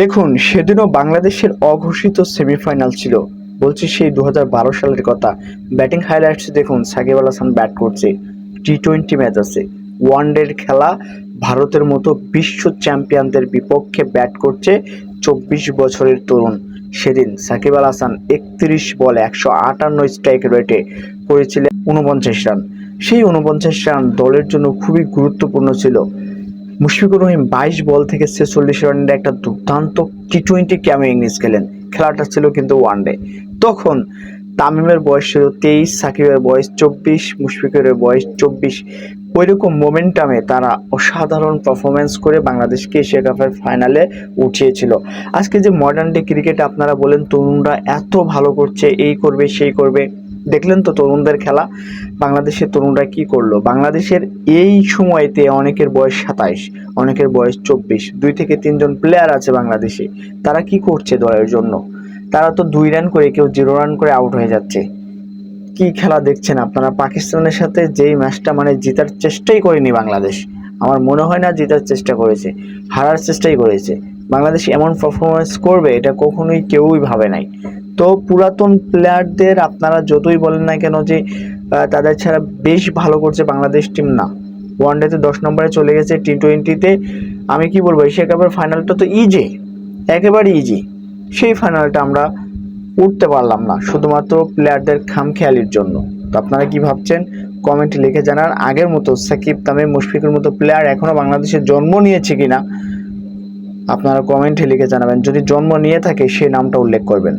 দেখুন, সেদিনও বাংলাদেশের অঘোষিত সেমিফাইনাল ছিল। বলছি সেই দু হাজার বারো সালের কথা। ব্যাটিং হাইলাইটস দেখুন, সাকিব আল হাসান ব্যাট করছে। টি টোয়েন্টি ম্যাচ আছে। ওয়ান ডের খেলা ভারতের মতো বিশ্ব চ্যাম্পিয়নদের বিপক্ষে ব্যাট করছে চব্বিশ বছরের তরুণ। সেদিন সাকিব আল হাসান একত্রিশ বলে একশো আটান্ন স্ট্রাইক রেটে করেছিলেন উনপঞ্চাশ রান। সেই উনপঞ্চাশ রান দলের জন্য খুবই গুরুত্বপূর্ণ ছিল। মুশফিকুর রহিম বাইশ বল থেকে ছেচল্লিশ রানের একটা দুর্দান্ত টি টোয়েন্টি ক্যামে ইংলিশ খেলেন। খেলাটা ছিল কিন্তু ওয়ানডে তখন তামিমের বয়স ছিল তেইশ, সাকিবের বয়স চব্বিশ, মুশফিকুরের বয়স চব্বিশ। ওইরকম মোমেন্টামে তারা অসাধারণ পারফরমেন্স করে বাংলাদেশকে এশিয়া কাপের ফাইনালে উঠিয়েছিল। আজকে যে মডার্ন ডে ক্রিকেটে আপনারা বলেন, তরুণরা এত ভালো করছে, এই করবে, সেই করবে। দেখলেন তো তরুণদের খেলা, বাংলাদেশের তরুণরা কি করল? বাংলাদেশের এই সময়তে অনেকের বয়স সাতাইশ, অনেকের বয়স চব্বিশ, দুই থেকে তিনজন প্লেয়ার আছে বাংলাদেশে। তারা কি করছে দলের জন্য? তারা তো দুই রান করে, কেউ জিরো রান করে আউট হয়ে যাচ্ছে। কি খেলা দেখছেন আপনারা? পাকিস্তানের সাথে যেই ম্যাচটা মানে জেতার চেষ্টাই করেনি বাংলাদেশ। আমার মনে হয় না জেতার চেষ্টা করেছে, হারার চেষ্টাই করেছে। বাংলাদেশ এমন পারফরমেন্স করবে, এটা কখনোই কেউই ভাবে নাই। তো পুরাতন প্লেয়ারদের আপনারা যতই বলেন না কেন যে তাদের ছাড়া বেশ ভালো করছে বাংলাদেশ টিম না। ওয়ান ডেতে দশ নম্বরে চলে গেছে টি টোয়েন্টিতে আমি কি বলব, এশিয়া কাপের ফাইনালটা তো ইজি একেবারে ইজি সেই ফাইনালটা আমরা উঠতে পারলাম না, শুধুমাত্র প্লেয়ারদের খামখেয়ালির জন্য। তো আপনারা কি ভাবছেন? কমেন্ট লিখে জানার আগের মতো সাকিব, তামিম, মুশফিকের মতো প্লেয়ার এখনও বাংলাদেশে জন্ম নিয়েছে কিনা, আপনারা কমেন্টে লিখে জানাবেন। যদি জন্ম নিয়ে থাকে সেই নামটা উল্লেখ করবেন।